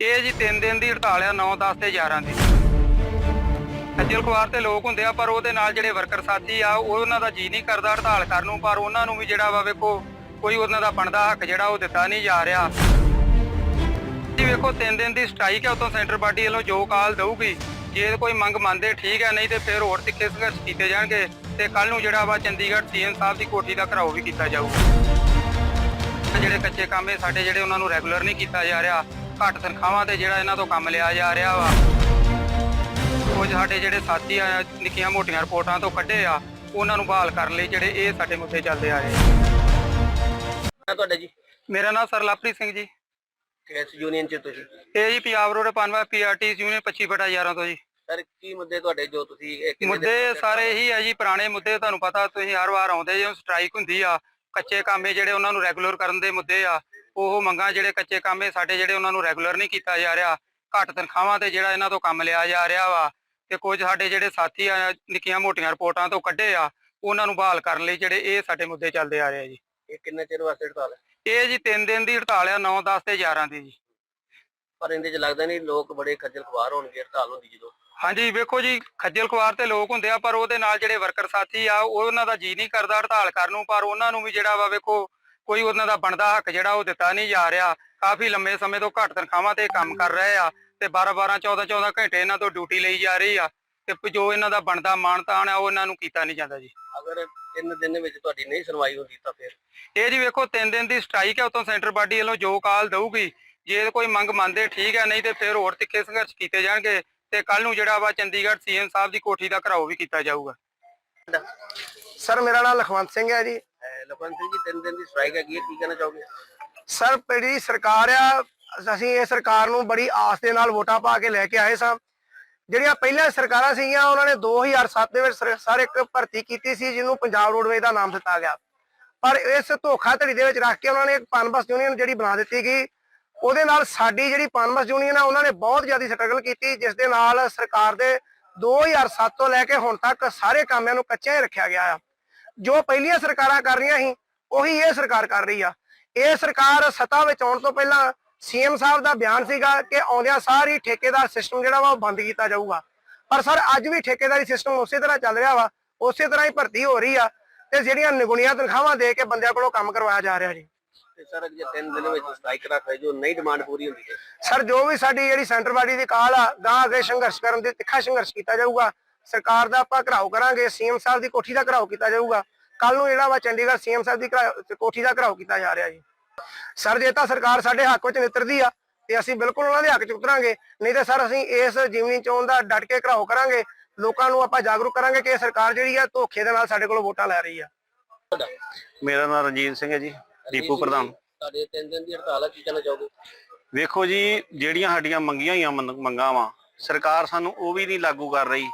ਇਹ ਜੀ 3 ਦਿਨ ਦੀ ਹੜਤਾਲ ਆ 9 10 ਤੇ 11 ਦੀ। ਖੱਜਲ ਖੁਆਰ ਤੇ ਲੋਕ ਹੁੰਦੇ ਆ, ਪਰ ਉਹਦੇ ਨਾਲ ਜਿਹੜੇ ਵਰਕਰ ਸਾਥੀ ਆ ਉਹਨਾਂ ਦਾ ਜੀ ਨਹੀਂ ਕਰਦਾ ਹੜਤਾਲ ਕਰਨ ਨੂੰ, ਪਰ ਉਹਨਾਂ ਨੂੰ ਵੀ ਜਿਹੜਾ ਵਾ ਵੇਖੋ, ਕੋਈ ਉਹਨਾਂ ਦਾ ਬਣਦਾ ਹੱਕ ਜਿਹੜਾ ਉਹ ਦਿੱਤਾ ਨਹੀਂ ਜਾ ਰਿਹਾ। ਜੀ ਵੇਖੋ 3 ਦਿਨ ਦੀ ਸਟ੍ਰਾਈਕ ਹੈ ਉਤੋਂ ਸੈਂਟਰ ਪਾਰਟੀ ਵੱਲੋਂ ਜੋ ਕਾਲ ਦਊਗੀ, ਜੇ ਕੋਈ ਮੰਗ ਮੰਨਦੇ ਠੀਕ ਹੈ ਨਹੀਂ ਤੇ ਫਿਰ ਹੋਰ ਤਿੱਖੇ ਸੰਘਰਸ਼ ਕੀਤੇ ਜਾਣਗੇ ਤੇ ਕੱਲ ਨੂੰ ਜਿਹੜਾ ਵਾ ਚੰਡੀਗੜ੍ਹ ਸੀਐਮ ਸਾਹਿਬ ਦੀ ਕੋਠੀ ਦਾ ਘਰਾਓ ਵੀ ਕੀਤਾ ਜਾਊਗਾ। ਜਿਹੜੇ ਕੱਚੇ ਕੰਮ ਇਹ ਸਾਡੇ ਜਿਹੜੇ ਉਹਨਾਂ ਨੂੰ ਰੈਗੂਲਰ ਨਹੀਂ ਕੀਤਾ ਜਾ ਰਿਹਾ ਘੱਟ ਤਨਖਾਹਾਂ ਤੇ ਜਿਹੜਾ ਇਹਨਾਂ ਤੋਂ ਕੰਮ ਲਿਆ ਜਾ ਰਿਹਾ ਵਾ। ਕੁਝ ਸਾਡੇ ਜਿਹੜੇ ਸਾਥੀ ਆ ਨਿੱਕੀਆਂ ਮੋਟੀਆਂ ਰਿਪੋਰਟਾਂ ਤੋਂ ਕੱਢੇ ਆ ਉਹਨਾਂ ਨੂੰ ਬਹਾਲ ਕਰਨ ਲਈ ਜਿਹੜੇ ਇਹ ਸਾਡੇ ਮੁੱਦੇ ਚੱਲਦੇ ਆ ਰਹੇ ਆ। ਤੁਹਾਡਾ ਜੀ? ਮੇਰਾ ਨਾਮ ਸਰ ਲਵਪ੍ਰੀਤ ਸਿੰਘ ਜੀ। ਕਿਸ ਯੂਨੀਅਨ ਚ ਤੁਸੀਂ? ਇਹ ਜੀ ਪੰਜਾਬ ਰੋਡ ਪਨਵਾ ਪੀਆਰਟੀ ਯੂਨੀਅਨ 25 ਬਟਾ 11 ਤੋਂ ਜੀ। ਸਰ ਕੀ ਮੁੱਦੇ ਤੁਹਾਡੇ ਜੋ ਤੁਸੀਂ ਮੁੱਦੇ ਸਾਰੇ ਇਹੀ ਆ ਜੀ ਪੁਰਾਣੇ ਮੁੱਦੇ ਤੁਹਾਨੂੰ ਪਤਾ ਤੁਸੀਂ ਹਰ ਵਾਰ ਆਉਂਦੇ ਜੇ ਸਟ੍ਰਾਈਕ ਹੁੰਦੀ ਆ ਕੱਚੇ ਕਾਮੇ ਜਿਹੜੇ ਉਹਨਾਂ ਨੂੰ ਰੈਗੂਲਰ ਕਰਨ ਦੇ ਮੁੱਦੇ ਆ ਉਹ ਮੰਗਾਂ ਜਿਹੜੇ ਕੱਚੇ ਕਾਮੇ ਸਾਡੇ ਜਿਹੜੇ ਉਹਨਾਂ ਨੂੰ ਰੈਗੂਲਰ ਨਹੀਂ ਕੀਤਾ ਜਾ ਰਿਹਾ। ਘੱਟ ਤਨਖਾਹਾਂ ਤੇ ਜਿਹੜਾ ਇਹਨਾਂ ਤੋਂ ਕੰਮ ਲਿਆ ਜਾ ਰਿਹਾ ਵਾ ਤੇ ਕੁਝ ਸਾਡੇ ਜਿਹੜੇ ਸਾਥੀ ਆ ਨਿੱਕੀਆਂ ਮੋਟੀਆਂ ਰਿਪੋਰਟਾਂ ਤੋਂ ਕੱਢੇ ਆ ਉਹਨਾਂ ਨੂੰ ਬਹਾਲ ਕਰਨ ਲਈ ਜਿਹੜੇ ਇਹ ਸਾਡੇ ਮੁੱਦੇ ਚੱਲਦੇ ਆ ਰਹੇ ਆ ਜੀ। ਇਹ ਕਿੰਨੇ ਚਿਰ ਵਾਸਤੇ ਹੜਤਾਲ ਹੈ? ਇਹ ਜੀ 3 ਦਿਨ ਦੀ ਹੜਤਾਲ ਆ 9 10 ਤੇ 11 ਦੀ ਜੀ। ਪਰ ਇਹਦੇ ਚ ਲੱਗਦਾ ਨਹੀਂ ਲੋਕ ਬੜੇ ਖੱਜਲ ਖੁਆਰ ਹੋਣਗੇ ਹੜਤਾਲ ਹੁੰਦੀ ਜਦੋਂ। ਹਾਂਜੀ ਵੇਖੋ ਜੀ ਖੱਜਲ ਖੁਆਰ ਤੇ ਲੋਕ ਹੁੰਦੇ ਆ ਪਰ ਉਹਦੇ ਨਾਲ ਜਿਹੜੇ ਵਰਕਰ ਸਾਥੀ ਆ ਉਹ ਉਹਨਾਂ ਦਾ ਜੀ ਨਹੀਂ ਕਰਦਾ ਹੜਤਾਲ ਕਰਨ ਨੂੰ ਪਰ ਉਹਨਾਂ ਨੂੰ ਵੀ ਜਿਹੜਾ ਵਾ ਵੇਖੋ ਕੋਈ ਉਹਨਾਂ ਦਾ ਬਣਦਾ ਹੱਕ ਜਿਹੜਾ ਉਹ ਦਿੱਤਾ ਨਹੀਂ ਜਾ ਰਿਹਾ। ਕਾਫੀ ਲੰਮੇ ਸਮੇਂ ਤੋਂ ਘੱਟ ਤਨਖਾਹਾਂ ਤੇ ਕੰਮ ਕਰ ਰਹੇ ਆ ਤੇ 12 12 14 14 ਘੰਟੇ ਇਹਨਾਂ ਤੋਂ ਡਿਊਟੀ ਲਈ ਜਾ ਰਹੀ ਆ। ਤੇ ਜੋ ਇਹਨਾਂ ਦਾ ਬਣਦਾ ਮਾਨਤਾਨ ਆ ਉਹ ਇਹਨਾਂ ਨੂੰ ਕੀਤਾ ਨਹੀਂ ਜਾਂਦਾ ਜੀ। ਅਗਰ ਤਿੰਨ ਦਿਨ ਦੇ ਵਿੱਚ ਤੁਹਾਡੀ ਨਹੀਂ ਸੁਣਵਾਈ ਹੁੰਦੀ ਤਾਂ ਫਿਰ? ਇਹ ਜੀ ਵੇਖੋ 3 ਦਿਨ ਦੀ ਸਟ੍ਰਾਈਕ ਹੈ ਉਤੋਂ ਸੈਂਟਰ ਪਾਰਟੀ ਵੱਲੋਂ ਜੋ ਕਾਲ ਦਊਗੀ ਜੇ ਕੋਈ ਮੰਗ ਮੰਨਦੇ ਠੀਕ ਹੈ ਨਹੀਂ ਤੇ ਫਿਰ ਹੋਰ ਤਿੱਖੇ ਸੰਘਰਸ਼ ਕੀਤੇ ਜਾਣਗੇ। ਤੇ ਕੱਲ ਨੂੰ ਜਿਹੜਾ ਵਾ ਚੰਡੀਗੜ੍ਹ ਸੀਐਮ ਸਾਹਿਬ ਦੀ ਕੋਠੀ ਦਾ ਘਰਾਓ ਵੀ ਕੀਤਾ ਜਾਊਗਾ। ਸਰ ਮੇਰਾ ਨਾਮ ਲਖਵੰਤ ਸਿੰਘ ਹੈ ਜੀ। ਲਖਵੰਤ ਸਿੰਘ ਜੀ, ਤਿੰਨ ਦਿਨ ਦੀ ਸਟ੍ਰਾਈਕ ਹੈਗੀ ਹੈ, ਕੀ ਕਹਿਣਾ ਚਾਹੋਗੇ? ਸਰ ਜਿਹੜੀ ਸਰਕਾਰ ਆ, ਅਸੀਂ ਇਹ ਸਰਕਾਰ ਨੂੰ ਬੜੀ ਆਸ ਦੇ ਨਾਲ ਵੋਟਾਂ ਪਾ ਕੇ ਲੈ ਕੇ ਆਏ ਸਾਂ। ਜਿਹੜੀਆਂ ਪਹਿਲਾਂ ਸਰਕਾਰਾਂ ਸੀਗੀਆਂ, ਉਹਨਾਂ ਨੇ 2007 ਦੇ ਵਿੱਚ ਸਰ- ਸਰ ਇੱਕ ਭਰਤੀ ਕੀਤੀ ਸੀ, ਜਿਹਨੂੰ ਪੰਜਾਬ ਰੋਡਵੇਜ਼ ਦਾ ਨਾਮ ਦਿੱਤਾ ਗਿਆ। ਪਰ ਇਸ ਧੋਖਾਧੜੀ ਦੇ ਵਿੱਚ ਰੱਖ ਕੇ ਉਹਨਾਂ ਨੇ ਇੱਕ ਪਨਬਸ ਯੂਨੀਅਨ ਜਿਹੜੀ ਬਣਾ ਦਿੱਤੀ ਗਈ, ਉਹਦੇ ਨਾਲ ਸਾਡੀ ਜਿਹੜੀ ਪਨਬਸ ਯੂਨੀਅਨ ਆ, ਉਹਨਾਂ ਨੇ ਬਹੁਤ ਜ਼ਿਆਦਾ ਸਟਰਗਲ ਕੀਤੀ, ਜਿਸ ਦੇ ਨਾਲ ਸਰਕਾਰ ਦੇ 2007 ਤੋਂ ਲੈ ਕੇ ਹੁਣ ਤੱਕ ਸਾਰੇ ਕਾਮਿਆਂ ਨੂੰ ਕੱਚਿਆਂ ਹੀ ਰੱਖਿਆ ਗਿਆ ਆ। ਜੋ ਪਹਿਲੀਆਂ ਸਰਕਾਰਾਂ ਕਰ ਰਹੀਆਂ ਸੀ ਉਹੀ ਇਹ ਸਰਕਾਰ ਕਰ ਰਹੀ ਆ। ਇਹ ਸਰਕਾਰ ਸੱਤਾ ਵਿੱਚ ਆਉਣ ਤੋਂ ਪਹਿਲਾਂ ਸੀਐਮ ਸਾਹਿਬ ਦਾ ਬਿਆਨ ਸੀਗਾ ਕਿ ਆਉਂਦਿਆਂ ਸਾਰੀ ਠੇਕੇਦਾਰ ਸਿਸਟਮ ਜਿਹੜਾ ਵਾ ਉਹ ਬੰਦ ਕੀਤਾ ਜਾਊਗਾ। ਪਰ ਸਰ ਅੱਜ ਵੀ ਠੇਕੇਦਾਰੀ ਸਿਸਟਮ ਉਸੇ ਤਰ੍ਹਾਂ ਚੱਲ ਰਿਹਾ ਵਾ ਉਸੇ ਤਰ੍ਹਾਂ ਹੀ ਭਰਤੀ ਹੋ ਰਹੀ ਆ ਤੇ ਜਿਹੜੀਆਂ ਨਿਗੁਣੀਆਂ ਤਨਖਾਹਾਂ ਦੇ ਕੇ ਬੰਦਿਆਂ ਕੋਲੋਂ ਕੰਮ ਕਰਵਾਇਆ ਜਾ ਰਿਹਾ ਜੀ। ਤੇ ਸਰ ਜੇ ਤਿੰਨ ਦਿਨ ਵਿੱਚ ਸਟ੍ਰਾਈਕ ਰੱਖੇ ਜੋ ਨਹੀਂ ਡਿਮਾਂਡ ਪੂਰੀ ਹੁੰਦੀ ਹੈ। ਸਰ ਜੋ ਵੀ ਸਾਡੀ ਜਿਹੜੀ ਸੈਂਟਰ ਬਾਡੀ ਦੀ ਕਾਲ ਆ ਗਾਂ ਅੱਗੇ ਸੰਘਰਸ਼ ਕਰਨ ਦੇ ਤਿੱਖਾ ਸੰਘਰਸ਼ ਕੀਤਾ ਜਾਊਗਾ। ਸਰਕਾਰ ਦਾ ਆਪਾਂ ਘਰਾਓ ਕਰਾਂਗੇ ਸੀਐਮ ਸਾਹਿਬ ਦੀ ਕੋਠੀ ਦਾ ਘਰਾਓ ਕੀਤਾ ਜਾਊਗਾ। ਕੱਲ ਨੂੰ ਜਿਹੜਾ ਵਾ ਚੰਡੀਗੜ੍ਹ ਸੀਐਮ ਸਾਹਿਬ ਦੀ ਕੋਠੀ ਦਾ ਘਰਾਓ ਕੀਤਾ ਜਾ ਰਿਹਾ ਜੀ। ਸਰ ਜੇ ਤਾਂ ਸਰਕਾਰ ਸਾਡੇ ਹੱਕ ਵਿੱਚ ਨਿੱਤਰਦੀ ਆ ਤੇ ਅਸੀਂ ਬਿਲਕੁਲ ਉਹਨਾਂ ਦੇ ਹੱਕ 'ਚ ਉਤਰਾਂਗੇ। ਨਹੀਂ ਤੇ ਸਰ ਅਸੀਂ ਇਸ ਜੀਵਨੀ ਚੋਣ ਦਾ ਡਟ ਕੇ ਘਰਾਓ ਕਰਾਂਗੇ। ਲੋਕਾਂ ਨੂੰ ਆਪਾਂ ਜਾਗਰੂਕ ਕਰਾਂਗੇ ਕਿ ਇਹ ਸਰਕਾਰ ਜਿਹੜੀ ਆ ਧੋਖੇ ਦੇ ਨਾਲ ਸਾਡੇ ਕੋਲੋਂ ਵੋਟਾਂ ਲੈ ਰਹੀ ਆ। ਮੇਰਾ ਨਾਮ ਰਣਜੀਤ ਸਿੰਘ ਹੈ ਜੀ ਦੀਪੂ ਪ੍ਰਧਾਨ। ਤੁਹਾਡੇ ਤਿੰਨ ਦਿਨ ਦੀ ਹੜਤਾਲ ਹੈ ਕੀ ਕਹਿਣਾ ਚਾਹੋਗੇ? ਵੇਖੋ ਜੀ ਜਿਹੜੀਆਂ ਸਾਡੀਆਂ ਮੰਗੀਆਂ ਹੋਈਆਂ ਮੰਗਾਂ ਵਾ ਸਰਕਾਰ ਸਾਨੂੰ ਉਹ ਵੀ ਨਹੀਂ ਲਾਗੂ ਕਰ ਰਹੀ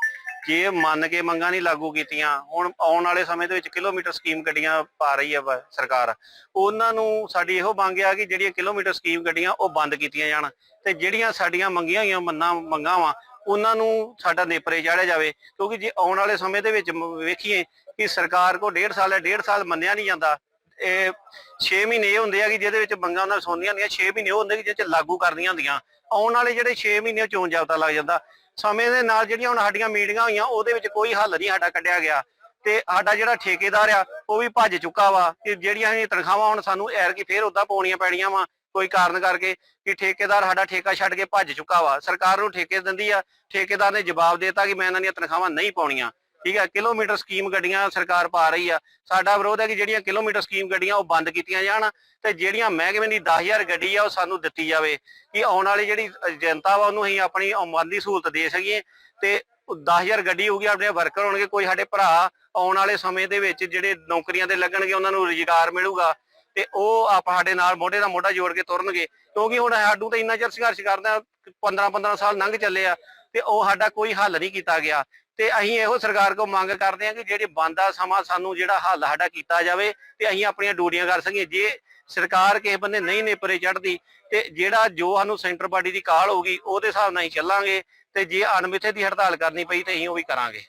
ਜੇ ਮੰਨ ਕੇ ਮੰਗਾਂ ਨਹੀਂ ਲਾਗੂ ਕੀਤੀਆਂ, ਹੁਣ ਆਉਣ ਵਾਲੇ ਸਮੇਂ ਦੇ ਵਿੱਚ ਕਿਲੋਮੀਟਰ ਸਕੀਮ ਗੱਡੀਆਂ ਪਾ ਰਹੀ ਹੈ ਸਰਕਾਰ। ਉਹਨਾਂ ਨੂੰ ਸਾਡੀ ਇਹੋ ਮੰਗ ਆ ਕਿ ਜਿਹੜੀਆਂ ਕਿਲੋਮੀਟਰ ਸਕੀਮ ਗੱਡੀਆਂ ਉਹ ਬੰਦ ਕੀਤੀਆਂ ਜਾਣ ਤੇ ਜਿਹੜੀਆਂ ਸਾਡੀਆਂ ਮੰਗੀਆਂ ਹੋਈਆਂ ਮੰਨਾਂ, ਮੰਗਾਂ ਵਾ, ਉਹਨਾਂ ਨੂੰ ਸਾਡਾ ਨੇਪਰੇ ਚਾੜਿਆ ਜਾਵੇ। ਕਿਉਂਕਿ ਜੇ ਆਉਣ ਵਾਲੇ ਸਮੇਂ ਦੇ ਵਿੱਚ ਵੇਖੀਏ ਕਿ ਸਰਕਾਰ ਕੋ ਡੇਢ ਸਾਲ ਹੈ, ਡੇਢ ਸਾਲ ਮੰਨਿਆ ਨਹੀਂ ਜਾਂਦਾ। ਇਹ 6 ਮਹੀਨੇ ਇਹ ਹੁੰਦੇ ਆ ਕਿ ਜਿਹਦੇ ਵਿੱਚ ਮੰਗਾਂ ਉਹਨਾਂ ਸੁਣਦੀਆਂ ਹੁੰਦੀਆਂ 6 ਮਹੀਨੇ ਉਹ ਹੁੰਦੇ ਕਿ ਜਿਹਦੇ ਚ ਲਾਗੂ ਕਰਦੀਆਂ ਹੁੰਦੀਆਂ। ਆਉਣ ਵਾਲੇ ਜਿਹੜੇ 6 ਮਹੀਨੇ ਚੋਣ ਜਾਬਤਾ ਲੱਗ ਜਾਂਦਾ। ਸਮੇਂ ਦੇ ਨਾਲ ਜਿਹੜੀਆਂ ਹੁਣ ਸਾਡੀਆਂ ਮੀਟਿੰਗਾਂ ਹੋਈਆਂ, ਉਹਦੇ ਵਿੱਚ ਕੋਈ ਹੱਲ ਨਹੀਂ ਸਾਡਾ ਕੱਢਿਆ ਗਿਆ। ਤੇ ਸਾਡਾ ਜਿਹੜਾ ਠੇਕੇਦਾਰ ਆ, ਉਹ ਵੀ ਭੱਜ ਚੁੱਕਾ ਵਾ ਕਿ ਜਿਹੜੀਆਂ ਇਹ ਤਨਖਾਹਾਂ ਹੁਣ ਸਾਨੂੰ ਐਰ ਕੀ ਫੇਰ ਉਦਾਂ ਪਾਉਣੀਆਂ ਪੈਣੀਆਂ ਵਾ, ਕੋਈ ਕਾਰਨ ਕਰਕੇ ਕਿ ਠੇਕੇਦਾਰ ਸਾਡਾ ਠੇਕਾ ਛੱਡ ਕੇ ਭੱਜ ਚੁੱਕਾ ਵਾ। ਸਰਕਾਰ ਨੂੰ ਠੇਕੇ ਦਿੰਦੀ ਆ, ਠੇਕੇਦਾਰ ਨੇ ਜਵਾਬ ਦੇਤਾ ਕਿ ਮੈਂ ਇਹਨਾਂ ਦੀਆਂ ਤਨਖਾਹਾਂ ਨਹੀਂ ਪਾਉਣੀਆਂ। ਠੀਕ ਹੈ ਕਿਲੋਮੀਟਰ ਸਕੀਮ ਗੱਡੀਆਂ ਸਰਕਾਰ ਪਾ ਰਹੀ ਆ। ਸਾਡਾ ਵਿਰੋਧ ਹੈ ਕਿ ਜਿਹੜੀਆਂ ਕਿਲੋਮੀਟਰ ਸਕੀਮ ਗੱਡੀਆਂ ਉਹ ਬੰਦ ਕੀਤੀਆਂ ਜਾਣ ਤੇ ਜਿਹੜੀਆਂ ਮਹਿਕਮੇ ਦੀ 10000 ਗੱਡੀ ਆ, ਉਹ ਸਾਨੂੰ ਦਿੱਤੀ ਜਾਵੇ। ਕਿ ਆਉਣ ਵਾਲੀ ਜਿਹੜੀ ਜਨਤਾ ਵਾ, ਉਹਨੂੰ ਅਸੀਂ ਆਪਣੀ ਆਮਦਨੀ ਸਹੂਲਤ ਦੇ ਸਕੀਏ ਤੇ 10000 ਗੱਡੀ ਹੋਊਗੀ, ਆਪਣੇ ਵਰਕਰ ਹੋਣਗੇ, ਕੋਈ ਸਾਡੇ ਭਰਾ ਆਉਣ ਵਾਲੇ ਸਮੇਂ ਦੇ ਵਿੱਚ ਜਿਹੜੇ ਨੌਕਰੀਆਂ ਤੇ ਲੱਗਣਗੇ, ਉਹਨਾਂ ਨੂੰ ਰੁਜ਼ਗਾਰ ਮਿਲੂਗਾ ਤੇ ਉਹ ਆਪ ਸਾਡੇ ਨਾਲ ਮੋਢੇ ਦਾ ਮੋਢਾ ਜੋੜ ਕੇ ਤੁਰਨਗੇ। ਕਿਉਂਕਿ ਹੁਣ ਸਾਡੂ ਤਾਂ ਇੰਨਾ ਚਿਰ ਸੰਘਰਸ਼ ਕਰਦਾ ਆ 15 15 ਸਾਲ ਲੰਘ ਚੱਲੇ ਆ ਤੇ ਉਹ ਸਾਡਾ ਕੋਈ ਹੱਲ ਨਹੀਂ ਕੀਤਾ ਗਿਆ। ਤੇ ਅਸੀਂ ਇਹੋ ਸਰਕਾਰ ਕੋ ਮੰਗ ਕਰਦੇ ਹਾਂ ਕਿ ਜਿਹੜੇ ਬੰਦਾ ਸਮਾਂ ਸਾਨੂੰ ਜਿਹੜਾ ਹੱਲ ਸਾਡਾ ਕੀਤਾ ਜਾਵੇ ਤੇ ਅਸੀਂ ਆਪਣੀਆਂ ਡਿਊਟੀਆਂ ਕਰ ਸਕੀਏ। ਜੇ ਸਰਕਾਰ ਕਿਸੇ ਬੰਦੇ ਨਹੀਂ ਨੇਪਰੇ ਚੜਦੀ ਤੇ ਜਿਹੜਾ ਜੋ ਸਾਨੂੰ ਸੈਂਟਰ ਬਾਡੀ ਦੀ ਕਾਲ ਹੋਊਗੀ, ਉਹਦੇ ਹਿਸਾਬ ਨਾਲ ਹੀ ਚੱਲਾਂਗੇ ਤੇ ਜੇ ਅਣਮਿੱਥੇ ਦੀ ਹੜਤਾਲ ਕਰਨੀ ਪਈ ਤੇ ਅਸੀਂ ਉਹ ਵੀ ਕਰਾਂਗੇ।